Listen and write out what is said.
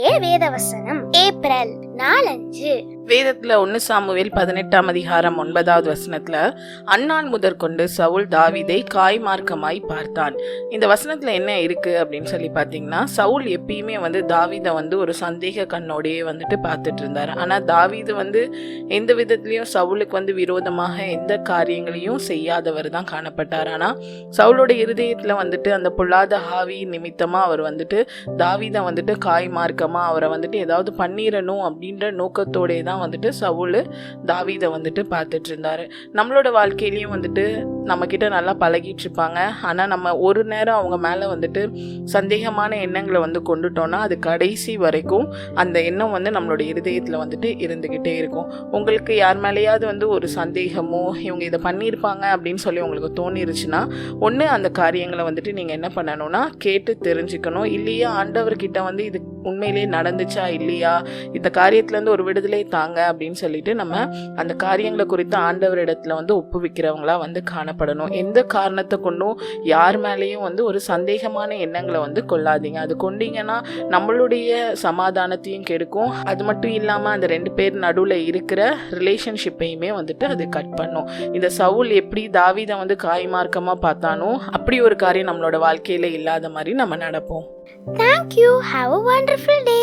இன்றைய வேதவசனம் ஏப்ரல் நாலஞ்சு. வேதத்தில் ஒன்று சாமுவேல் பதினெட்டாம் அதிகாரம் ஒன்பதாவது வசனத்தில் அண்ணான் முதற்கொண்டு சவுல் தாவீதை காய் மார்க்கமாய் பார்த்தான். இந்த வசனத்தில் என்ன இருக்குது அப்படின்னு சொல்லி பார்த்தீங்கன்னா சவுல் எப்பயுமே வந்து தாவிதை வந்து ஒரு சந்தேக கண்ணோடையே வந்துட்டு பார்த்துட்டு இருந்தார். ஆனால் தாவிது வந்து எந்த விதத்துலேயும் சவுலுக்கு வந்து விரோதமாக எந்த காரியங்களையும் செய்யாதவர் தான் காணப்பட்டார். ஆனால் சவுலோட இருதயத்தில் வந்துட்டு அந்த பொல்லாத ஹாவி நிமித்தமாக அவர் வந்துட்டு தாவிதை வந்துட்டு காய் மார்க்கமாக அவரை வந்துட்டு ஏதாவது பண்ணிடணும் அப்படின்ற நோக்கத்தோடே தான் வந்துட்டு சவுல் தாவீதை வந்துட்டு பார்த்துட்டு இருந்தாரு. நம்மளோட வாழ்க்கையிலையும் வந்துட்டு நம்மக்கிட்ட நல்லா பழகிட்டு இருப்பாங்க ஆனால் நம்ம ஒரு நேரம் அவங்க மேலே வந்துட்டு சந்தேகமான எண்ணங்களை வந்து கொண்டுட்டோம்னா அது கடைசி வரைக்கும் அந்த எண்ணம் வந்து நம்மளோட இருதயத்தில் வந்துட்டு இருந்துக்கிட்டே இருக்கும். உங்களுக்கு யார் மேலேயாவது வந்து ஒரு சந்தேகமோ இவங்க இதை பண்ணியிருப்பாங்க அப்படின்னு சொல்லி உங்களுக்கு தோணிருச்சுன்னா ஒன்று அந்த காரியங்களை வந்துட்டு நீங்கள் என்ன பண்ணணும்னா கேட்டு தெரிஞ்சுக்கணும். இல்லையா ஆண்டவர்கிட்ட வந்து இது உண்மையிலேயே நடந்துச்சா இல்லையா? இந்த காரியத்துலேருந்து ஒரு விடுதலை தாங்க அப்படின்னு சொல்லிட்டு நம்ம அந்த காரியங்களை குறித்து ஆண்டவரிடத்துல வந்து ஒப்புவிக்கிறவங்களா வந்து காணப்படணும். எந்த காரணத்தை கொண்டும் யார் மேலேயும் வந்து ஒரு சந்தேகமான எண்ணங்களை வந்து கொள்ளாதீங்க. அது கொண்டீங்கன்னா நம்மளுடைய சமாதானத்தையும் கெடுக்கும். அது மட்டும் இல்லாமல் அந்த ரெண்டு பேர் நடுவில் இருக்கிற ரிலேஷன்ஷிப்பையுமே வந்துட்டு அது கட் பண்ணும். இந்த சவுல் எப்படி தாவிதை வந்து காய்மார்க்கமாக பார்த்தானோ அப்படி ஒரு காரியம் நம்மளோட வாழ்க்கையில் இல்லாத மாதிரி நம்ம நடப்போம். Thank you have a wonderful day